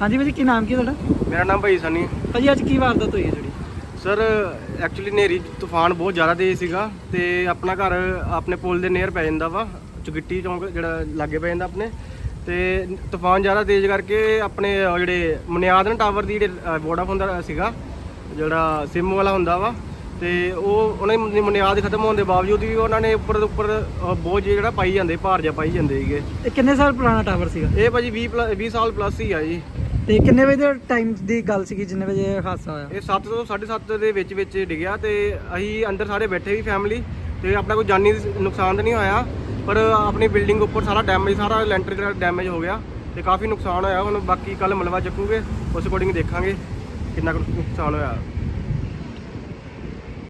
ਹਾਂਜੀ ਭਾਜੀ ਕੀ ਨਾਮ ਕੀ ਹੈ ਤੁਹਾਡਾ? ਮੇਰਾ ਨਾਮ ਭਾਈ ਸਨੀ। ਭਾਜੀ ਅੱਜ ਕੀ ਵਾਰਦਾਤ ਹੋਈ ਹੈ ਜਿਹੜੀ? ਸਰ ਐਕਚੁਅਲੀ ਨੇਰੀ ਤੂਫਾਨ ਬਹੁਤ ਜ਼ਿਆਦਾ ਤੇਜ਼ ਸੀਗਾ ਤੇ ਆਪਣਾ ਘਰ ਆਪਣੇ ਪੁਲ ਦੇ ਨੇਅਰ ਪੈ ਜਾਂਦਾ ਵਾ ਚੁਗਿੱਟੀ ਚੌਂਕ ਜਿਹੜਾ ਲਾਗੇ ਪੈ ਜਾਂਦਾ ਆਪਣੇ। ਤੇ ਤੂਫਾਨ ਜ਼ਿਆਦਾ ਤੇਜ਼ ਕਰਕੇ ਆਪਣੇ ਉਹ ਜਿਹੜੇ ਮੁਨਿਆਦ ਨਾ ਟਾਵਰ ਦੀ ਜਿਹੜੇ ਵੋਡਾਫੋਨ ਦਾ ਸੀਗਾ ਜਿਹੜਾ ਸਿਮ ਵਾਲਾ ਹੁੰਦਾ ਵਾ ਤੇ ਉਹ ਉਹਨਾਂ ਦੀ ਮੁਨਿਆਦ ਖਤਮ ਹੋਣ ਦੇ ਬਾਵਜੂਦ ਵੀ ਉਹਨਾਂ ਨੇ ਉੱਪਰ ਉੱਪਰ ਅ, ਬੋਝ ਜਿਹੜਾ ਪਾਈ ਜਾਂਦੇ ਭਾਰ ਜਿਹਾ ਪਾਈ ਜਾਂਦੇ ਸੀਗੇ। ਇਹ ਕਿੰਨੇ ਸਾਲ ਪੁਰਾਣਾ ਟਾਵਰ ਸੀਗਾ? ਇਹ ਭਾਜੀ 20 ਪਲ- 20 ਸਾਲ ਪਲੱਸ ਹੀ ਆ ਜੀ। ਤੇ ਕਿੰਨੇ ਵਜੇ ਦੇ ਟਾਈਮ ਦੀ ਗੱਲ ਸੀਗੀ, ਜਿੰਨੇ ਵਜੇ ਇਹ ਹਾਦਸਾ ਹੋਇਆ? ਇਹ 7 ਤੋਂ 7:30 ਦੇ ਵਿੱਚ ਵਿੱਚ ਡਿੱਗਿਆ ਤੇ ਅਸੀਂ ਅੰਦਰ ਸਾਰੇ ਬੈਠੇ ਵੀ ਫੈਮਿਲੀ ਤੇ ਆਪਣਾ ਕੋਈ ਜਾਨੀ ਨੁਕਸਾਨ ਤਾਂ ਨਹੀਂ ਹੋਇਆ, ਪਰ ਆਪਣੀ ਬਿਲਡਿੰਗ ਉੱਪਰ ਸਾਰਾ ਡੈਮੇਜ ਸਾਰਾ ਲੈਂਟਰ ਜਿਹੜਾ ਡੈਮੇਜ ਹੋ ਗਿਆ ਤੇ ਕਾਫੀ ਨੁਕਸਾਨ ਹੋਇਆ। ਹੁਣ ਬਾਕੀ ਕੱਲ ਮਲਵਾ ਚੱਕੂਗੇ, ਉਸ ਅਕੋਰਡਿੰਗ ਦੇਖਾਂਗੇ ਕਿੰਨਾ ਕੁ ਨੁਕਸਾਨ ਹੋਇਆ।